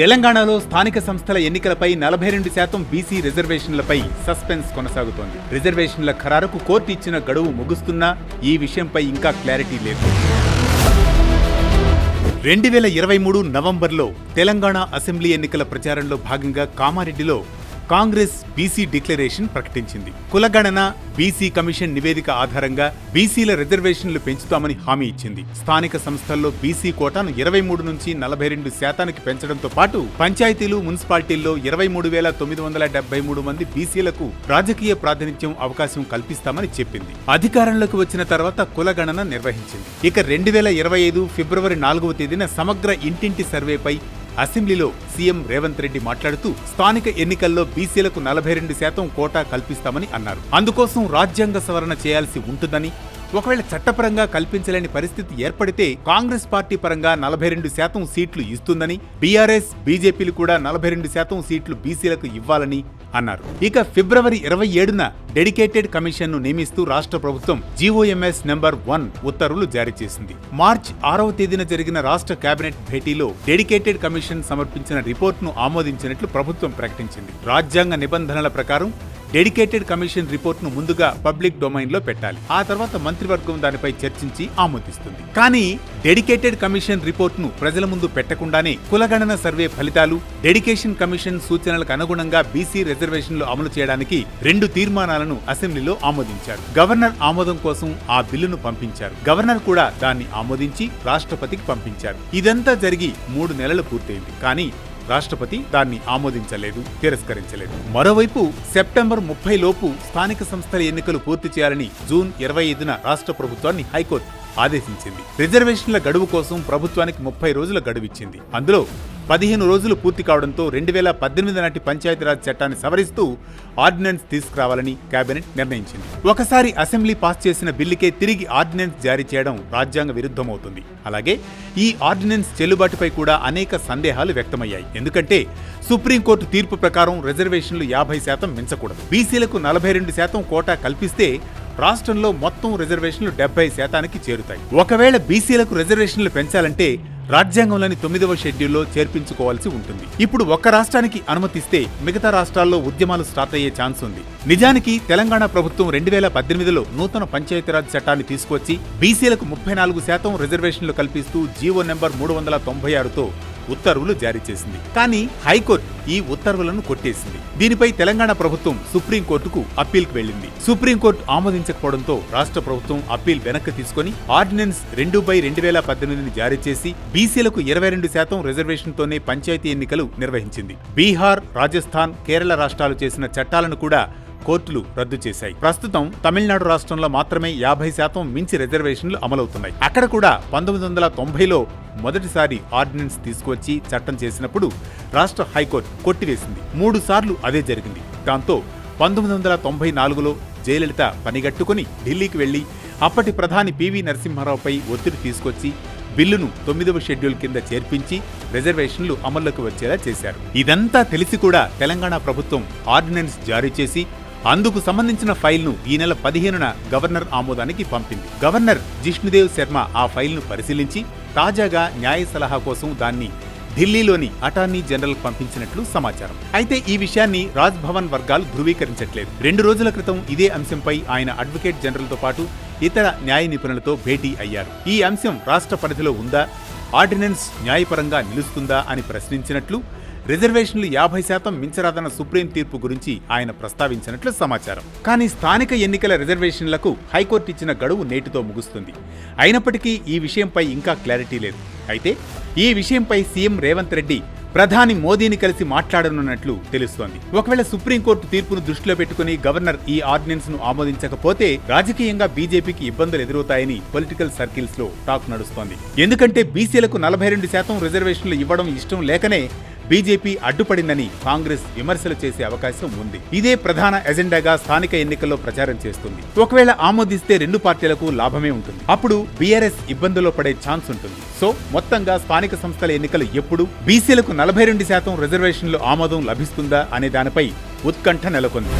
తెలంగాణలో స్థానిక సంస్థల ఎన్నికలపై నలభై రెండు శాతం బీసీ రిజర్వేషన్లపై సస్పెన్స్ కొనసాగుతోంది. రిజర్వేషన్ల ఖరారుకు కోర్టు ఇచ్చిన గడువు ముగుస్తున్నా ఈ విషయంపై ఇంకా క్లారిటీ లేదు. రెండు వేల ఇరవై మూడు నవంబర్లో తెలంగాణ అసెంబ్లీ ఎన్నికల ప్రచారంలో భాగంగా కామారెడ్డిలో కాంగ్రెస్ బీసీ డిక్లరేషన్ ప్రకటించింది. కులగణన బీసీ కమిషన్ నివేదిక ఆధారంగా బీసీల రిజర్వేషన్లు పెంచుతామని హామీ ఇచ్చింది. స్థానిక సంస్థల్లో బీసీ కోటాను ఇరవై మూడు నుంచి నలభై రెండు శాతానికి పెంచడంతో పాటు పంచాయతీలు మున్సిపాలిటీల్లో ఇరవై మూడు వేల తొమ్మిది వందల డెబ్బై మూడు మంది బీసీలకు రాజకీయ ప్రాతినిధ్యం అవకాశం కల్పిస్తామని చెప్పింది. అధికారంలోకి వచ్చిన తర్వాత కులగణన నిర్వహించింది. ఇక రెండు వేల ఇరవై ఐదు ఫిబ్రవరి నాలుగవ తేదీన సమగ్ర ఇంటింటి సర్వేపై అసెంబ్లీలో సీఎం రేవంత్ రెడ్డి మాట్లాడుతూ స్థానిక ఎన్నికల్లో బీసీలకు నలభై రెండు శాతం కోటా కల్పిస్తామని అన్నారు. అందుకోసం రాజ్యాంగ సవరణ చేయాల్సి ఉంటుందని ఒకవేళ చట్టపరంగా కల్పించలేని పరిస్థితి ఏర్పడితే కాంగ్రెస్ పార్టీ పరంగా నలభై రెండు శాతం సీట్లు ఇస్తుందని బీఆర్ఎస్ బీజేపీలు కూడా నలభై రెండు శాతం సీట్లు బీసీలకు ఇవ్వాలని అన్నారు. ఇక ఫిబ్రవరి ఇరవై ఏడున డెడికేటెడ్ కమిషన్ను నియమిస్తూ రాష్ట్ర ప్రభుత్వం జీఓఎంఎస్ నెంబర్ వన్ ఉత్తర్వులు జారీ చేసింది. మార్చ్ ఆరవ తేదీన జరిగిన రాష్ట్ర కేబినెట్ భేటీలో డెడికేటెడ్ కమిషన్ సమర్పించిన రిపోర్ట్ను ఆమోదించినట్లు ప్రభుత్వం ప్రకటించింది. రాజ్యాంగ నిబంధనల ప్రకారం డెడికేటెడ్ కమిషన్ రిపోర్ట్ను ముందుగా పబ్లిక్ డొమైన్లో పెట్టాలి. ఆ తర్వాత మంత్రివర్గం దానిపై చర్చించి ఆమోదిస్తుంది. కానీ డెడికేటెడ్ కమిషన్ రిపోర్ట్ను ప్రజల ముందు పెట్టకుండానే కులగణన సర్వే ఫలితాలు డెడికేషన్ కమిషన్ సూచనలకు అనుగుణంగా బీసీ రిజర్వేషన్లు అమలు చేయడానికి రెండు తీర్మానాలను అసెంబ్లీలో ఆమోదించారు. గవర్నర్ ఆమోదం కోసం ఆ బిల్లును పంపించారు. గవర్నర్ కూడా దాన్ని ఆమోదించి రాష్ట్రపతికి పంపించారు. ఇదంతా జరిగి మూడు నెలలు పూర్తయింది. కానీ రాష్ట్రపతి దాన్ని ఆమోదించలేదు తిరస్కరించలేదు. మరోవైపు సెప్టెంబర్ ముప్పై లోపు స్థానిక సంస్థల ఎన్నికలు పూర్తి చేయాలని జూన్ ఇరవై ఐదున రాష్ట్ర ప్రభుత్వాన్ని హైకోర్టు ఆదేశించింది. రిజర్వేషన్ల గడువు కోసం ప్రభుత్వానికి ముప్పై రోజుల గడువిచ్చింది. అందులో పదిహేను రోజులు పూర్తి కావడంతో రెండు వేల పద్దెనిమిది నాటి పంచాయతీరాజ్ చట్టాన్ని సవరిస్తూ ఆర్డినెన్స్ తీసుకురావాలని కేబినెట్ నిర్ణయించింది. ఒకసారి అసెంబ్లీ పాస్ చేసిన బిల్లుకే తిరిగి ఆర్డినెన్స్ జారీ చేయడం రాజ్యాంగ విరుద్ధమవుతుంది. అలాగే ఈ ఆర్డినెన్స్ చెల్లుబాటుపై కూడా అనేక సందేహాలు వ్యక్తమయ్యాయి. ఎందుకంటే సుప్రీంకోర్టు తీర్పు ప్రకారం రిజర్వేషన్లు యాభై శాతం మించకూడదు. బీసీలకు నలభై రెండు శాతం కోటా కల్పిస్తే రాష్ట్రంలో మొత్తం రిజర్వేషన్లు డెబ్బై శాతానికి చేరుతాయి. ఒకవేళ బీసీలకు రిజర్వేషన్లు పెంచాలంటే రాజ్యాంగంలోని తొమ్మిదవ షెడ్యూల్లో చేర్పించుకోవాల్సి ఉంటుంది. ఇప్పుడు ఒక్క రాష్ట్రానికి అనుమతిస్తే మిగతా రాష్ట్రాల్లో ఉద్యమాలు స్టార్ట్ అయ్యే ఛాన్స్ ఉంది. నిజానికి తెలంగాణ ప్రభుత్వం రెండు వేల పద్దెనిమిదిలో నూతన పంచాయతీరాజ్ చట్టాన్ని తీసుకొచ్చి బీసీలకు ముప్పై నాలుగు శాతం రిజర్వేషన్లు కల్పిస్తూ జీవో నెంబర్ మూడు వందల తొంభై ఆరుతో ఉత్తర్వులు జారీ చేసింది. కానీ హైకోర్టు ఈ ఉత్తర్వులను కొట్టేసింది. దీనిపై తెలంగాణ ప్రభుత్వం సుప్రీంకోర్టుకు అప్పీల్కి వెళ్ళింది సుప్రీంకోర్టు ఆమోదించకపోవడంతో రాష్ట్ర ప్రభుత్వం అప్పీల్ వెనక్కి తీసుకుని ఆర్డినెన్స్ రెండు బై రెండు వేల పద్దెనిమిదిని జారీ చేసి బీసీలకు ఇరవై రెండు శాతం రిజర్వేషన్తోనే పంచాయతీ ఎన్నికలు నిర్వహించింది. బీహార్ రాజస్థాన్ కేరళ రాష్ట్రాలు చేసిన చట్టాలను కూడా కోర్టులు రద్దు చేశాయి. ప్రస్తుతం తమిళనాడు రాష్ట్రంలో మాత్రమే యాభై శాతం మించి రిజర్వేషన్లు అమలవుతున్నాయి. అక్కడ కూడా పంతొమ్మిది వందల తొంభైలో మొదటిసారి ఆర్డినెన్స్ తీసుకువచ్చి చట్టం చేసినప్పుడు రాష్ట్ర హైకోర్టు కొట్టివేసింది. మూడు సార్లు అదే జరిగింది. దాంతో పంతొమ్మిది వందల తొంభై నాలుగులో జయలలిత పనిగట్టుకుని ఢిల్లీకి వెళ్ళి అప్పటి ప్రధాని పివి నరసింహారావుపై ఒత్తిడి తీసుకొచ్చి బిల్లును తొమ్మిదవ షెడ్యూల్ కింద చేర్పించి రిజర్వేషన్లు అమల్లోకి వచ్చేలా చేశారు. ఇదంతా తెలిసి కూడా తెలంగాణ ప్రభుత్వం ఆర్డినెన్స్ జారీ చేసి అందుకు సంబంధించిన ఫైల్ను ఈ నెల పదిహేనున గవర్నర్ ఆమోదానికి పంపింది. గవర్నర్ జిష్ణుదేవ్ శర్మ ఆ ఫైల్ను పరిశీలించి తాజాగా న్యాయ సలహా కోసం దాన్ని ఢిల్లీలోని అటార్నీ జనరల్ పంపించినట్లు సమాచారం. అయితే ఈ విషయాన్ని రాజ్ భవన్ వర్గాలు ధృవీకరించట్లేదు. రెండు రోజుల క్రితం ఇదే అంశంపై ఆయన అడ్వకేట్ జనరల్తో పాటు ఇతర న్యాయ నిపుణులతో భేటీ అయ్యారు. ఈ అంశం రాష్ట్ర పరిధిలో ఉందా? ఆర్డినెన్స్ న్యాయపరంగా నిలుస్తుందా అని ప్రశ్నించినట్లు రిజర్వేషన్లు యాభై శాతం మించరాదన్న సుప్రీం తీర్పు గురించి ఆయన ప్రస్తావించినట్లు సమాచారం. కానీ స్థానిక ఎన్నికల రిజర్వేషన్లకు హైకోర్టు ఇచ్చిన గడువు నేటితో ముగుస్తుంది. అయినప్పటికీ ఈ విషయంపై ఇంకా క్లారిటీ లేదు. అయితే ఈ విషయంపై సీఎం రేవంత్ రెడ్డి ప్రధాని మోదీని కలిసి మాట్లాడనున్నట్లు తెలుస్తోంది. ఒకవేళ సుప్రీంకోర్టు తీర్పును దృష్టిలో పెట్టుకుని గవర్నర్ ఈ ఆర్డినెన్స్ను ఆమోదించకపోతే రాజకీయంగా బీజేపీకి ఇబ్బందులు ఎదురవుతాయని పొలిటికల్ సర్కిల్స్లో టాక్ నడుస్తోంది. ఎందుకంటే బీసీలకు నలభై రెండు శాతం రిజర్వేషన్లు ఇవ్వడం ఇష్టం లేకనే బీజేపీ అడ్డుపడిందని కాంగ్రెస్ విమర్శలు చేసే అవకాశం ఉంది. ఇదే ప్రధాన ఎజెండాగా స్థానిక ఎన్నికల్లో ప్రచారం చేస్తుంది. ఒకవేళ ఆమోదిస్తే రెండు పార్టీలకు లాభమే ఉంటుంది. అప్పుడు బీఆర్ఎస్ ఇబ్బందుల్లో పడే ఛాన్స్ ఉంటుంది. సో మొత్తంగా స్థానిక సంస్థల ఎన్నికలు ఎప్పుడు? బీసీలకు నలభై రెండు శాతం రిజర్వేషన్లు ఆమోదం లభిస్తుందా అనే దానిపై ఉత్కంఠ నెలకొంది.